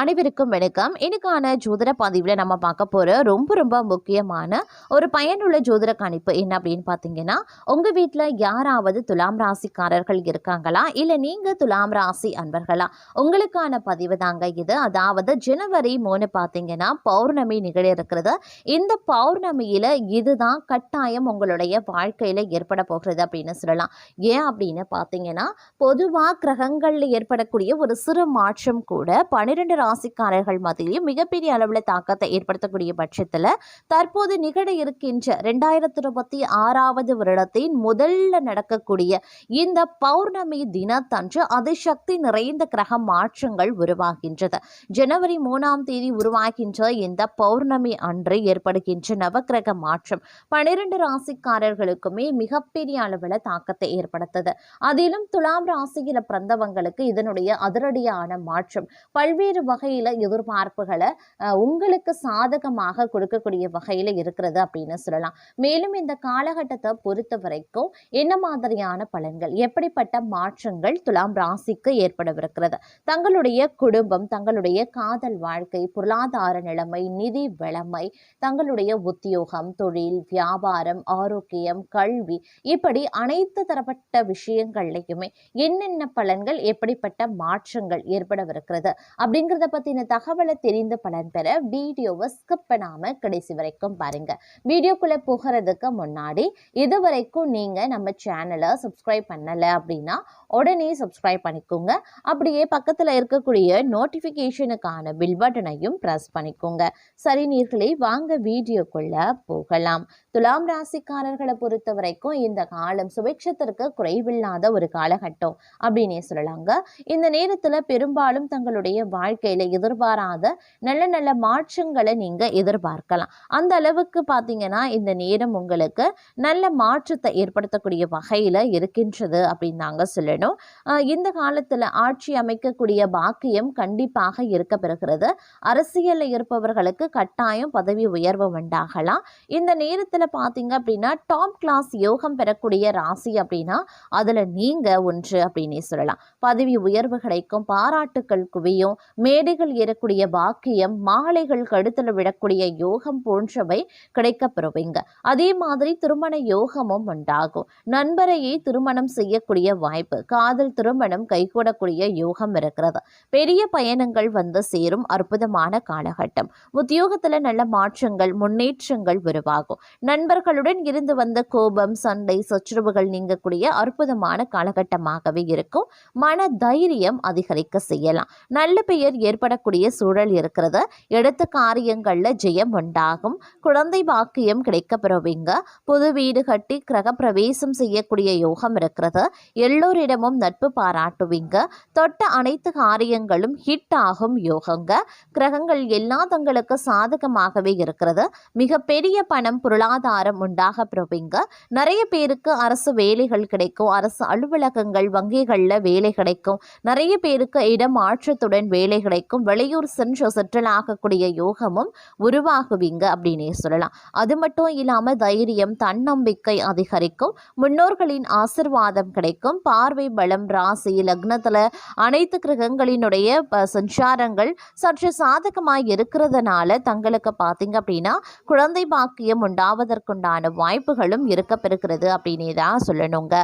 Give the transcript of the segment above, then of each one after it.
அனைவருக்கும் வணக்கம். இன்னைக்கான ஜோதிட பதிவில் நம்ம பார்க்க போகிற ரொம்ப ரொம்ப முக்கியமான ஒரு பயனுள்ள ஜோதிட கணிப்பு என்ன அப்படின்னு பார்த்தீங்கன்னா உங்கள் வீட்டில் யாராவது துலாம் ராசிக்காரர்கள் இருக்காங்களா? இல்லை நீங்கள் துலாம் ராசி அன்பர்களா? உங்களுக்கான பதிவு தாங்க இது. அதாவது ஜனவரி மூணு பார்த்தீங்கன்னா பௌர்ணமி நிகழ இருக்கிறது. இந்த பௌர்ணமியில் இதுதான் கட்டாயம் உங்களுடைய வாழ்க்கையில் ஏற்பட போகிறது அப்படின்னு சொல்லலாம். ஏன் அப்படின்னு பார்த்தீங்கன்னா பொதுவாக கிரகங்களில் ஏற்படக்கூடிய ஒரு சிறு மாற்றம் கூட பன்னிரெண்டு ராசிக்காரர்கள் மத்தியிலும் மிகப்பெரிய அளவில் தாக்கத்தை ஏற்படுத்தக்கூடிய பட்சத்தில் தற்போது நிகழ இருக்கின்ற ரெண்டாயிரத்தி இருபத்தி ஆறாவது வருடத்தின் முதல்ல நடக்கக்கூடிய இந்த பௌர்ணமி தினத்தன்று அதிசக்தி நிறைந்த கிரக மாற்றங்கள் உருவாகின்றது. ஜனவரி மூணாம் தேதி உருவாகின்ற இந்த பௌர்ணமி அன்று ஏற்படுகின்ற நவக்கிரக மாற்றம் பனிரெண்டு ராசிக்காரர்களுக்குமே மிகப்பெரிய அளவில் தாக்கத்தை ஏற்படுத்தது. அதிலும் துலாம் ராசியில பிறந்தவங்களுக்கு இதனுடைய அதிரடியான மாற்றம் பல்வேறு வகையில் எதிர்பார்ப்புகளை உங்களுக்கு சாதகமாக கொடுக்கக்கூடிய வகையில இருக்கிறது அப்படின்னு சொல்லலாம். மேலும் இந்த காலகட்டத்தை பொறுத்த வரைக்கும் என்ன மாதிரியான பலன்கள் எப்படிப்பட்ட மாற்றங்கள் துலாம் ராசிக்கு ஏற்படவிருக்கிறது? தங்களுடைய குடும்பம் தங்களுடைய காதல் வாழ்க்கை பொருளாதார நிலைமை நிதி வளமை தங்களுடைய உத்தியோகம் தொழில் வியாபாரம் ஆரோக்கியம் கல்வி இப்படி அனைத்து தரப்பட்ட விஷயங்கள்லையுமே என்னென்ன பலன்கள் எப்படிப்பட்ட மாற்றங்கள் ஏற்படவிருக்கிறது? அப்படிங்கிறத பத்தின தகவலை தெரிந்து பலன் பெற வீடியோவை ஸ்கிப் பண்ணாம கடைசி வரைக்கும் பாருங்க. வீடியோக்குள்ள போகிறதுக்கு முன்னாடி இது வரைக்கும் நீங்க நம்ம சேனலை சப்ஸ்கிரைப் பண்ணல அப்படின்னா உடனே சப்ஸ்கிரைப் பண்ணிக்கோங்க. அப்படியே பக்கத்துல இருக்கக்கூடிய நோட்டிஃபிகேஷனுக்கான பில் பட்டனையும் ப்ரெஸ் பண்ணிக்கோங்க. சரி நீர்களே வாங்க வீடியோக்குள்ள போகலாம். துலாம் ராசிக்காரர்களை பொறுத்த வரைக்கும் இந்த காலம் சுபிக்ஷத்திற்கு குறைவில்லாத ஒரு காலகட்டம் அப்படின்னே சொல்லலாங்க. இந்த நேரத்துல பெரும்பாலும் தங்களுடைய வாழ்க்கையில் எதிர்பாராத நல்ல நல்ல மாற்றங்களை நீங்க எதிர்பார்க்கலாம். அந்த அளவுக்கு பார்த்தீங்கன்னா இந்த நேரம் உங்களுக்கு நல்ல மாற்றத்தை ஏற்படுத்தக்கூடிய வகையில இருக்கின்றது அப்படின்னு நாங்க சொல்லணும். இந்த காலத்துல ஆட்சி அமைக்கக்கூடிய பாக்கியம் கண்டிப்பாக இருக்க பெறுகிறது. அரசியல்ல இருப்பவர்களுக்கு கட்டாயம் பதவி உயர்வு உண்டாகலாம். இந்த நேரத்துல பார்த்தீங்க அப்படின்னா டாப் கிளாஸ் யோகம் பெறக்கூடிய ராசி அப்படின்னா அதுல நீங்க ஒன்று அப்படின்னு சொல்லலாம். பதவி உயர்வு கிடைக்கும் பாராட்டுக்கள் குவியும் மேடை செடிகள் ஏறக்கூடிய பாக்கியம் மாலைகள் கழுத்தில் விடக்கூடிய யோகம் போன்றவை கிடைக்கப் பெறுவீங்க அதே மாதிரி திருமண யோகமும் உண்டாகும். நண்பரையே திருமணம் செய்யக்கூடிய வாய்ப்பு காதல் திருமணம் கைகூடக்கூடிய யோகம் இருக்கிறது. பெரிய பயணங்கள் வந்து சேரும் அற்புதமான காலகட்டம். உத்தியோகத்தில் நல்ல மாற்றங்கள் முன்னேற்றங்கள் உருவாகும். நண்பர்களுடன் இருந்து வந்த கோபம் சண்டை சச்சுரவுகள் நீங்கக்கூடிய அற்புதமான காலகட்டமாகவே இருக்கும். மன தைரியம் அதிகரிக்க செய்யலாம். நல்ல பெயர் ஏற்படக்கூடிய சூழல் இருக்கிறது. எடுத்த காரியங்கள்ல ஜெயம் உண்டாகும். குழந்தை பாக்கியம் கிடைக்க பெறுவீங்க புது வீடு கட்டி கிரக பிரவேசம் செய்யக்கூடிய யோகம் இருக்கிறது. எல்லோரிடமும் நட்பு பாராட்டுவீங்க. தொட்ட அனைத்து காரியங்களும் ஹிட் ஆகும் யோகங்க. கிரகங்கள் எல்லா தங்களுக்கு சாதகமாகவே இருக்கிறது. மிகப்பெரிய பணம் பொருளாதாரம் உண்டாக பெறுவீங்க நிறைய பேருக்கு அரசு வேலைகள் கிடைக்கும். அரசு அலுவலகங்கள் வங்கிகளில் வேலை கிடைக்கும். நிறைய பேருக்கு இடமாற்றத்துடன் வேலை கிடைக்கும் வெளியூர் சென்று செட்டில் ஆகக்கூடிய யோகமும் உருவாகுவீங்க அப்படின்னே சொல்லலாம். அது மட்டும் இல்லாமல் தைரியம் தன்னம்பிக்கை அதிகரிக்கும். முன்னோர்களின் ஆசிர்வாதம் கிடைக்கும். பார்வை பலம் ராசி லக்னத்தில் அனைத்து கிரகங்களினுடைய சஞ்சாரங்கள் சற்று சாதகமாக இருக்கிறதுனால தங்களுக்கு பார்த்தீங்க அப்படின்னா குழந்தை பாக்கியம் உண்டாவதற்குண்டான வாய்ப்புகளும் இருக்கப்பெறுகிறது அப்படின்னே தான் சொல்லணுங்க.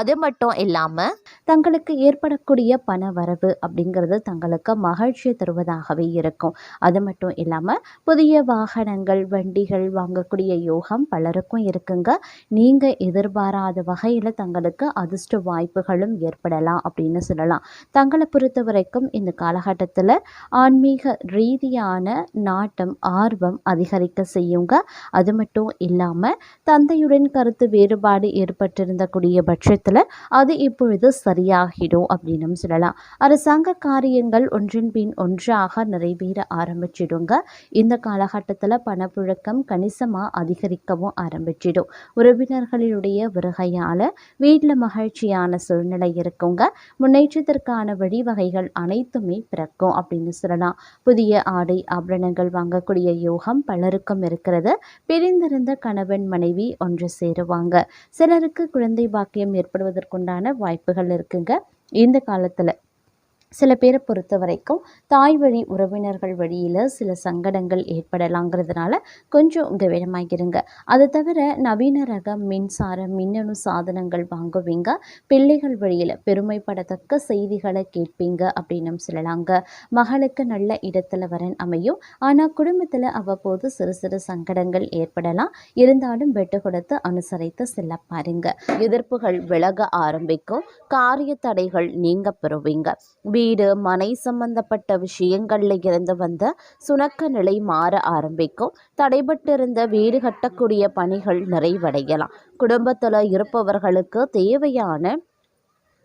அது மட்டும் இல்லாமல் தங்களுக்கு ஏற்படக்கூடிய பண வரவு அப்படிங்கிறது தங்களுக்கு மகிழ்ச்சி மகிழ்ச்சியை தருவதாகவே இருக்கும். அது மட்டும் இல்லாமல் புதிய வாகனங்கள் வண்டிகள் வாங்கக்கூடிய யோகம் பலருக்கும் இருக்குங்க. நீங்கள் எதிர்பாராத வகையில் தங்களுக்கு அதிர்ஷ்ட வாய்ப்புகளும் ஏற்படலாம் அப்படின்னு சொல்லலாம். தங்களை பொறுத்த வரைக்கும் இந்த காலகட்டத்தில் ஆன்மீக ரீதியான நாட்டம் ஆர்வம் அதிகரிக்க செய்யுங்க. அது மட்டும் இல்லாமல் தந்தையுடன் கருத்து வேறுபாடு ஏற்பட்டிருந்த கூடிய பட்சத்தில் அது இப்பொழுது சரியாகிடும் அப்படின்னு சொல்லலாம். அரசாங்க காரியங்கள் ஒன்றின் பின் ஒன்றாக நிறைவேற ஆரம்பிச்சிடுங்க. இந்த காலகட்டத்தில் பணப்புழக்கம் கணிசமாக அதிகரிக்கவும் ஆரம்பிச்சிடும். உறவினர்களுடைய வருகையால் வீட்டில் மகிழ்ச்சியான சூழ்நிலை இருக்குங்க. முன்னேற்றத்திற்கான வழிவகைகள் அனைத்துமே பிறக்கும் அப்படின்னு சொல்லலாம். புதிய ஆடை ஆபரணங்கள் வாங்கக்கூடிய யோகம் பலருக்கும் இருக்கிறது. பிரிந்திருந்த கணவன் மனைவி ஒன்று சேருவாங்க. சிலருக்கு குழந்தை பாக்கியம் ஏற்படுவதற்குண்டான வாய்ப்புகள் இருக்குங்க. இந்த காலத்தில் சில பேரை பொறுத்த வரைக்கும் தாய் வழி உறவினர்கள் வழியில் சில சங்கடங்கள் ஏற்படலாங்கிறதுனால கொஞ்சம் கவனமாக இருங்க அதை தவிர நவீன ரக மின்சார மின்னணு சாதனங்கள் வாங்குவீங்க. பிள்ளைகள் வழியில் பெருமைப்படத்தக்க செய்திகளை கேட்பீங்க அப்படின்னு சொல்லலாங்க. மகளுக்கு நல்ல இடத்துல வரன் அமையும். ஆனால் குடும்பத்தில் அவ்வப்போது சிறு சிறு சங்கடங்கள் ஏற்படலாம். இருந்தாலும் வெட்டு கொடுத்து அனுசரித்து செல்ல பாருங்க. எதிர்ப்புகள் விலக ஆரம்பிக்கும். காரிய தடைகள் நீங்க பெறுவீங்க. வீடு மனை சம்பந்தப்பட்ட விஷயங்கள்ல இருந்து வந்த சுணக்க நிலை மாற ஆரம்பிக்கும். தடைபட்டிருந்த வீடு கட்டக்கூடிய பணிகள் நிறைவடையலாம். குடும்பத்தில் இருப்பவர்களுக்கு தேவையான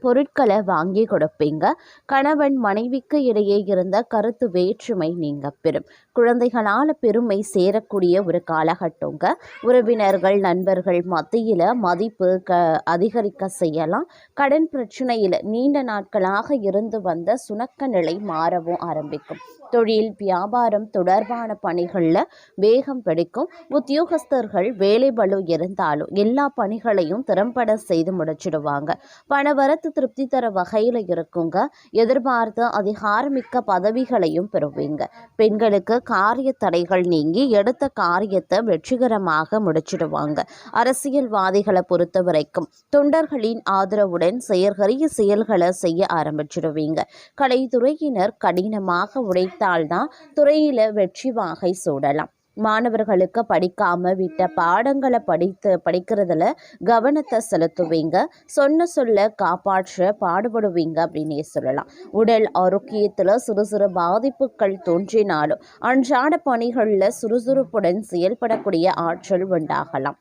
பொருட்களை வாங்கி கொடுப்பீங்க. கணவன் மனைவிக்கு இடையே இருந்த கருத்து வேற்றுமை நீங்க பெறும். குழந்தைகளால் பெருமை சேரக்கூடிய ஒரு காலகட்டங்க. உறவினர்கள் நண்பர்கள் மத்தியில் மதிப்பு க அதிகரிக்க செய்யலாம். கடன் பிரச்சனையில் நீண்ட நாட்களாக இருந்து வந்த சுணக்க நிலை மாறவும் ஆரம்பிக்கும். தொழில் வியாபாரம் தொடர்பான பணிகளில் வேகம் பிடிக்கும். உத்தியோகஸ்தர்கள் வேலை பளு இருந்தாலும் எல்லா பணிகளையும் திறம்பட செய்து முடிச்சிடுவாங்க. பணவரத்து திருப்தி தர வகையில் இருக்குங்க. எதிர்பார்த்த அதிகாரமிக்க பதவிகளையும் பெறுவீங்க. பெண்களுக்கு காரிய தடைகள் நீங்கி எடுத்த காரியத்தை வெற்றிகரமாக முடிச்சிடுவாங்க. அரசியல்வாதிகளை பொறுத்த வரைக்கும் தொண்டர்களின் ஆதரவுடன் செயற்கரிய செயல்களை செய்ய ஆரம்பிச்சிடுவீங்க. கலைத்துறையினர் கடினமாக தாழ்ந்தான் துறையில் வெற்றி வாகை சூடலாம். மாணவர்களுக்கு படிக்காம விட்ட பாடங்களை படித்து படிக்கிறதுல கவனத்தை செலுத்துவீங்க. சொன்ன சொல்ல காப்பாற்ற பாடுபடுவீங்க அப்படின்னே சொல்லலாம். உடல் ஆரோக்கியத்தில் சிறு சிறு பாதிப்புகள் தோன்றினாலும் அன்றாட பணிகளில் சுறுசுறுப்புடன் செயல்படக்கூடிய ஆற்றல் உண்டாகலாம்.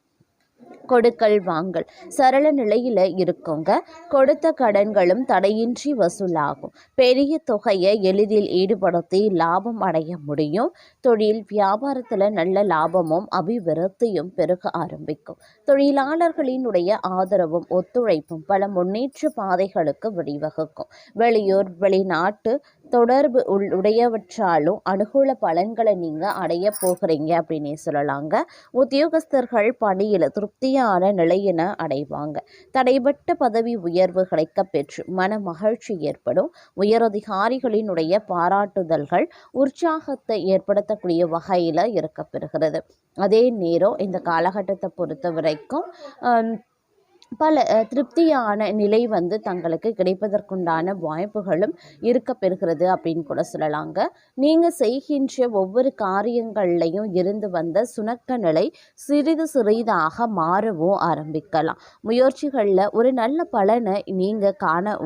கொடுக்கல் வாங்கல். சரள நிலையில் இருக்குங்க. கொடுத்த கடன்களும் தடையின்றி வசூலாகும். பெரிய தொகையை எளிதில் ஈடுபடுத்தி லாபம் அடைய முடியும். தொழில் வியாபாரத்தில் நல்ல லாபமும் அபிவிருத்தியும் பெருக ஆரம்பிக்கும். தொழிலாளர்களினுடைய ஆதரவும் ஒத்துழைப்பும் பல முன்னேற்ற பாதைகளுக்கு வழிவகுக்கும். வெளியூர் வெளிநாட்டு தொடர்பு உள் உடையவற்றாலும் அனுகூல பலன்களை நீங்கள் அடைய போகிறீங்க அப்படின்னே சொல்லலாங்க. உத்தியோகஸ்தர்கள் பணியில் திருப்தியாக நிலையின அடைவாங்க. தடைபட்ட பதவி உயர்வு கிடைக்க பெற்று மன மகிழ்ச்சி ஏற்படும். உயரதிகாரிகளினுடைய பாராட்டுதல்கள் உற்சாகத்தை ஏற்படுத்தக்கூடிய வகையில் இருக்கப்பெறுகிறது. அதே நேரம் இந்த காலகட்டத்தை பொறுத்த வரைக்கும் பல திருப்தியான நிலை வந்து தங்களுக்கு கிடைப்பதற்குண்டான வாய்ப்புகளும் இருக்க பெறுகிறது அப்படின்னு கூட சொல்லலாங்க. நீங்கள் செய்கின்ற ஒவ்வொரு காரியங்கள்லையும் இருந்து வந்த சுணக்க நிலை சிறிது சிறிதாக மாறவும் ஆரம்பிக்கலாம். முயற்சிகளில் ஒரு நல்ல பலனை நீங்கள் காண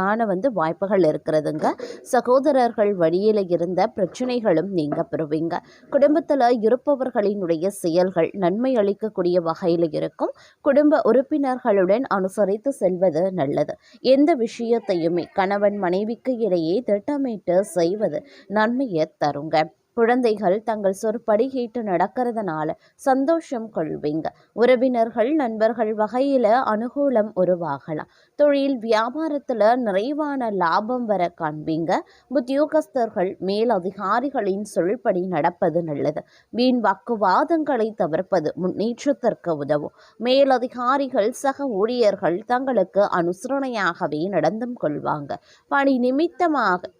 காண வந்து வாய்ப்புகள் இருக்கிறதுங்க. சகோதரர்கள் வழியில் இருந்த பிரச்சனைகளும் நீங்கள் பெறுவீங்க. குடும்பத்தில் இருப்பவர்களினுடைய செயல்கள் நன்மை அளிக்கக்கூடிய வகையில் இருக்கும். குடும்ப உறுப்பினர் உறவினர்களுடன் அனுசரித்து செல்வது நல்லது. எந்த விஷயத்தையுமே கணவன் மனைவிக்கு இடையே திட்டமிட்டு செய்வது நன்மையை தருங்க. குழந்தைகள் தங்கள் சொற்படி கேட்டு நடக்கிறதுனால சந்தோஷம் கொள்வீங்க. உறவினர்கள் நண்பர்கள் வகையில் அனுகூலம் உருவாகலாம். தொழில் வியாபாரத்தில் நிறைவான லாபம் வர காண்பீங்க. உத்தியோகஸ்தர்கள் மேல் அதிகாரிகளின் சொல்படி நடப்பது நல்லது. வீண் வாக்குவாதங்களை தவிர்ப்பது முன்னேற்றத்திற்கு உதவும். மேலதிகாரிகள் சக ஊழியர்கள் தங்களுக்கு அனுசரணையாகவே நடந்தும் கொள்வாங்க. பணி நிமித்தமாக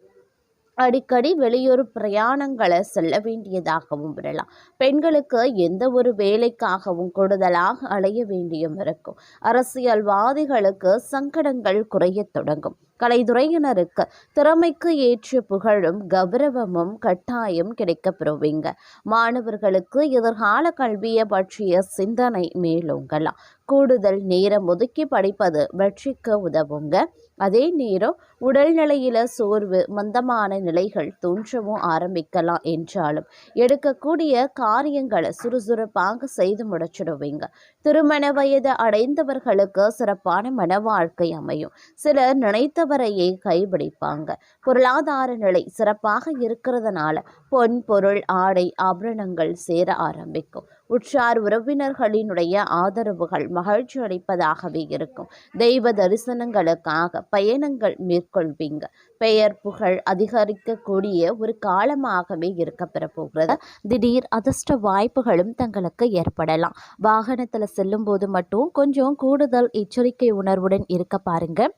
அடிக்கடி வெளியூர் பிரயாணங்களை செல்ல வேண்டியதாகவும் வரலாம் பெண்களுக்கு எந்த ஒரு வேலைக்காகவும் கூடுதலாக அலைய வேண்டியும் இருக்கும். அரசியல்வாதிகளுக்கு சங்கடங்கள் குறையத் தொடங்கும். கலைத்துறையினருக்கு திறமைக்கு ஏற்ற புகழும் கௌரவமும் கட்டாயம் கிடைக்கப்பெறுவீங்க. மாணவர்களுக்கு எதிர்கால கல்வியை பற்றிய சிந்தனை மேலோங்கலாம். கூடுதல் நேரம் ஒதுக்கி படிப்பது வெற்றிக்கு உதவுங்க. அதே நேரம் உடல்நிலையில சோர்வு மந்தமான நிலைகள் தோன்றவும் ஆரம்பிக்கலாம் என்றாலும் எடுக்கக்கூடிய காரியங்களை சுறுசுறுப்பாக செய்து முடிச்சிடுவீங்க. திருமண வயது அடைந்தவர்களுக்கு சிறப்பான மன வாழ்க்கை அமையும். சிலர் நினைத்தவரையே கைபிடிப்பாங்க. பொருளாதார நிலை சிறப்பாக இருக்கிறதுனால பொன் பொருள் ஆடை ஆபரணங்கள் சேர ஆரம்பிக்கும். உற்றார் உறவினர்களினுடைய ஆதரவுகள் மகிழ்ச்சி அளிப்பதாகவே இருக்கும். தெய்வ தரிசனங்களுக்காக பயணங்கள் மேற்கொள்வீங்க. பெயர் புகழ் அதிகரிக்கக்கூடிய ஒரு காலமாகவே இருக்க பெறப்போகிறது. திடீர் அதிர்ஷ்ட வாய்ப்புகளும் தங்களுக்கு ஏற்படலாம். வாகனத்தில் செல்லும் போது மட்டும் கொஞ்சம் கூடுதல் எச்சரிக்கை உணர்வுடன் இருக்க பாருங்கள்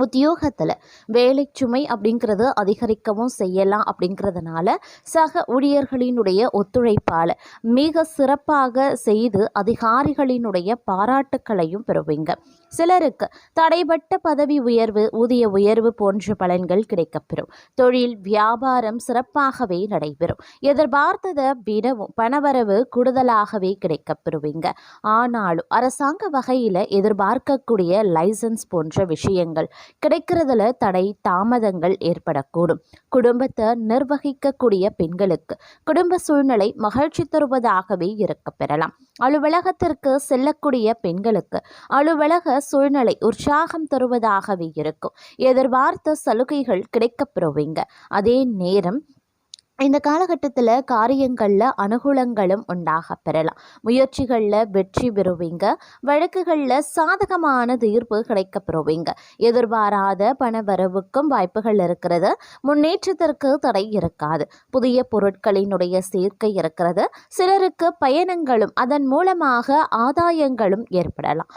உத்தியோகத்தில் வேலை சுமை அப்படிங்கிறது அதிகரிக்கவும் செய்யலாம் அப்படிங்கிறதுனால சக ஊழியர்களினுடைய ஒத்துழைப்பால் மிக சிறப்பாக செய்து அதிகாரிகளினுடைய பாராட்டுக்களையும் பெறுவீங்க. சிலருக்கு தடைபட்ட பதவி உயர்வு ஊதிய உயர்வு போன்ற பலன்கள் கிடைக்கப்பெறும். தொழில் வியாபாரம் சிறப்பாகவே நடைபெறும். எதிர்பார்த்ததை விடவும் பணவரவு கூடுதலாகவே கிடைக்கப்பெறுவீங்க. ஆனாலும் அரசாங்க வகையில் எதிர்பார்க்கக்கூடிய லைசன்ஸ் போன்ற விஷயங்கள் கிடைக்கிறதுல தடை தாமதங்கள் ஏற்படக்கூடும். குடும்பத்தை நிர்வகிக்கக்கூடிய பெண்களுக்கு குடும்ப சூழ்நிலை மகிழ்ச்சி தருவதாகவே இருக்க பெறலாம். அலுவலகத்திற்கு செல்லக்கூடிய பெண்களுக்கு அலுவலக சூழ்நிலை உற்சாகம் தருவதாகவே இருக்கும். எதிர்பார்த்த சலுகைகள் கிடைக்கப்பெறுவீங்க. அதே நேரம் இந்த காலகட்டத்தில் காரியங்களில் அனுகூலங்களும் உண்டாக பெறலாம். முயற்சிகளில் வெற்றி பெறுவீங்க. வழக்குகளில் சாதகமான தீர்ப்பு கிடைக்க பெறுவீங்க. எதிர்பாராத பண வரவுக்கும் வாய்ப்புகள் இருக்கிறது. முன்னேற்றத்திற்கு தடை இருக்காது. புதிய பொருட்களினுடைய சேர்க்கை இருக்கிறது. சிலருக்கு பயணங்களும் அதன் மூலமாக ஆதாயங்களும் ஏற்படலாம்.